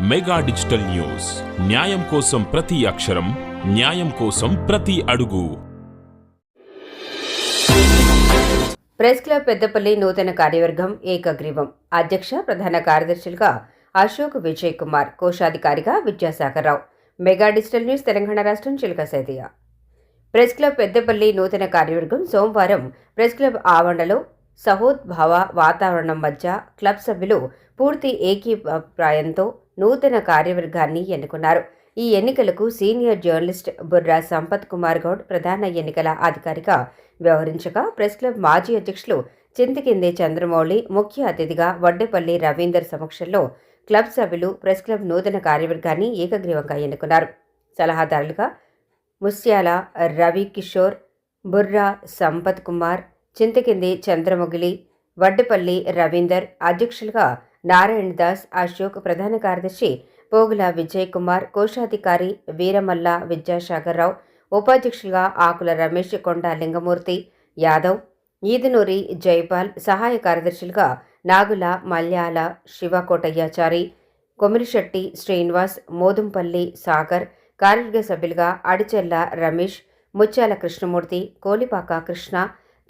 Mega digital news. న్యాయం కోసం ప్రతి అక్షరం న్యాయం కోసం ప్రతి అడుగు. ప్రెస్ క్లబ్ పెద్దపల్లి నూతన కార్యవర్గం ఏకగ్రీవం. అధ్యక్ష ప్రధాన కార్యదర్శులుగా Ashok Vijay Kumar కోశాధికారిగా Vidyasagar Rao. Mega digital news Telangana రాష్ట్రం చిలక సైతయ్య ప్రెస్ క్లబ్ పెద్దపల్లి నూతన కార్యవర్గం సోమవారం ప్రెస్ క్లబ్ ఆవరణలో సహోద్భావ వాతావరణం మధ్య క్లబ్ సభ్యులు పూర్తి ఏకీప్రాయంతో నూతన కార్యవర్గాన్ని ఎన్నుకున్నారు. ఈ ఎన్నికలకు సీనియర్ జర్నలిస్ట్ బుర్రా సంపత్ కుమార్ గౌడ్ ప్రధాన ఎన్నికల అధికారిగా వ్యవహరించగా ప్రెస్ క్లబ్ మాజీ అధ్యక్షులు చింతకింది చంద్రమౌళి ముఖ్య అతిథిగా వడ్డేపల్లి రవీందర్ సమక్షంలో క్లబ్ సభ్యులు ప్రెస్ క్లబ్ నూతన కార్యవర్గాన్ని ఏకగ్రీవంగా ఎన్నుకున్నారు. సలహాదారులుగా ముస్యాల రవి కిషోర్ బుర్రా సంపత్ కుమార్ చింతకింది చంద్రముగిలి వడ్డపల్లి రవీందర్ అధ్యక్షులుగా నారాయణ దాస్ అశోక్ ప్రధాన కార్యదర్శి పోగుల విజయ్ కుమార్ కోశాధికారి వీరమల్ల విద్యాసాగర్ రావు ఉపాధ్యక్షులుగా ఆకుల రమేష్ కొండ లింగమూర్తి యాదవ్ ఈదునూరి జైపాల్ సహాయ కార్యదర్శులుగా నాగుల మల్యాల శివకోటయ్యాచారి కొమిరిశెట్టి శ్రీనివాస్ మోదుంపల్లి సాగర్ కార్యవర్గ సభ్యులుగా అడిచెల్ల రమేష్ ముత్యాల కృష్ణమూర్తి కోలిపాక కృష్ణ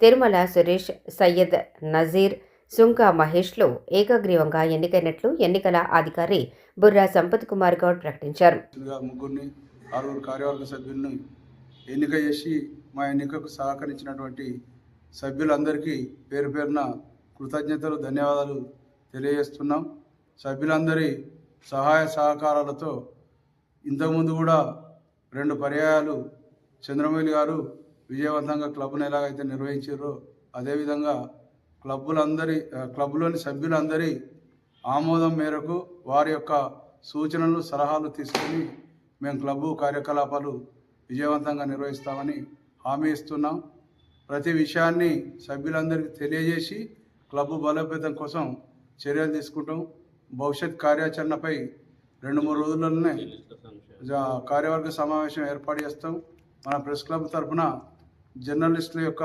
తిరుమల సురేష్ సయ్యద్ నజీర్ సుంకా మహేష్లు ఏకగ్రీవంగా ఎన్నికైనట్లు ఎన్నికల అధికారి బుర్రా సంపత్ కుమార్ గౌడ్ ప్రకటించారు. ముగ్గురిని ఆరుగురు కార్యవర్గ సభ్యుల్ని ఎన్నిక చేసి మా ఎన్నికకు సహకరించినటువంటి సభ్యులందరికీ పేరు పేరున కృతజ్ఞతలు ధన్యవాదాలు తెలియజేస్తున్నాం. సభ్యులందరి సహాయ సహకారాలతో ఇంతకుముందు కూడా రెండు పర్యాయాలు చంద్రమౌళి గారు విజయవంతంగా క్లబ్ను ఎలాగైతే నిర్వహించారో అదేవిధంగా క్లబ్బులందరి క్లబ్లోని సభ్యులందరి ఆమోదం మేరకు వారి యొక్క సూచనలు సలహాలు తీసుకొని మేము క్లబ్బు కార్యకలాపాలు విజయవంతంగా నిర్వహిస్తామని హామీ ఇస్తున్నాం. ప్రతి విషయాన్ని సభ్యులందరికీ తెలియజేసి క్లబ్బు బలోపేతం కోసం చర్యలు తీసుకుంటాం. భవిష్యత్ కార్యాచరణపై రెండు మూడు రోజుల్లోనే కార్యవర్గ సమావేశం ఏర్పాటు చేస్తాం. మన ప్రెస్ క్లబ్ తరఫున జర్నలిస్టుల యొక్క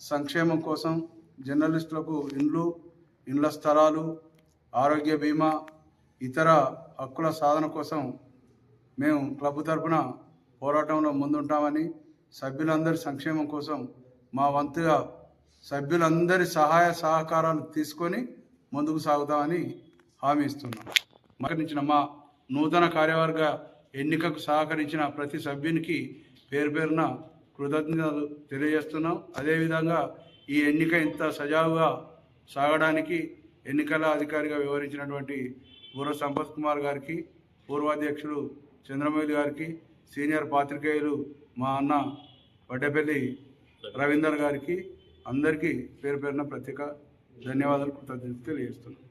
సంక్షేమం కోసం జర్నలిస్టులకు ఇండ్లు ఇండ్ల స్థలాలు ఆరోగ్య బీమా ఇతర హక్కుల సాధన కోసం మేము క్లబ్ తరఫున పోరాటంలో ముందుంటామని సభ్యులందరి సంక్షేమం కోసం మా వంతుగా సభ్యులందరి సహాయ సహకారాలు తీసుకొని ముందుకు సాగుతామని హామీ ఇస్తున్నాం. మరణించిన మా నూతన కార్యవర్గ ఎన్నికకు సహకరించిన ప్రతి సభ్యునికి పేరు పేరున కృతజ్ఞతలు తెలియజేస్తున్నాం. అదేవిధంగా ఈ ఎన్నిక ఇంత సజావుగా సాగడానికి ఎన్నికల అధికారిగా వివరించినటువంటి బుర్ర సంపత్ కుమార్ గారికి పూర్వాధ్యక్షులు చంద్రమౌళి గారికి సీనియర్ పాత్రికేయులు మా అన్న వడ్డేపల్లి రవీందర్ గారికి అందరికీ పేరు పేరున ప్రత్యేక ధన్యవాదాలు కృతజ్ఞతలు తెలియజేస్తున్నాను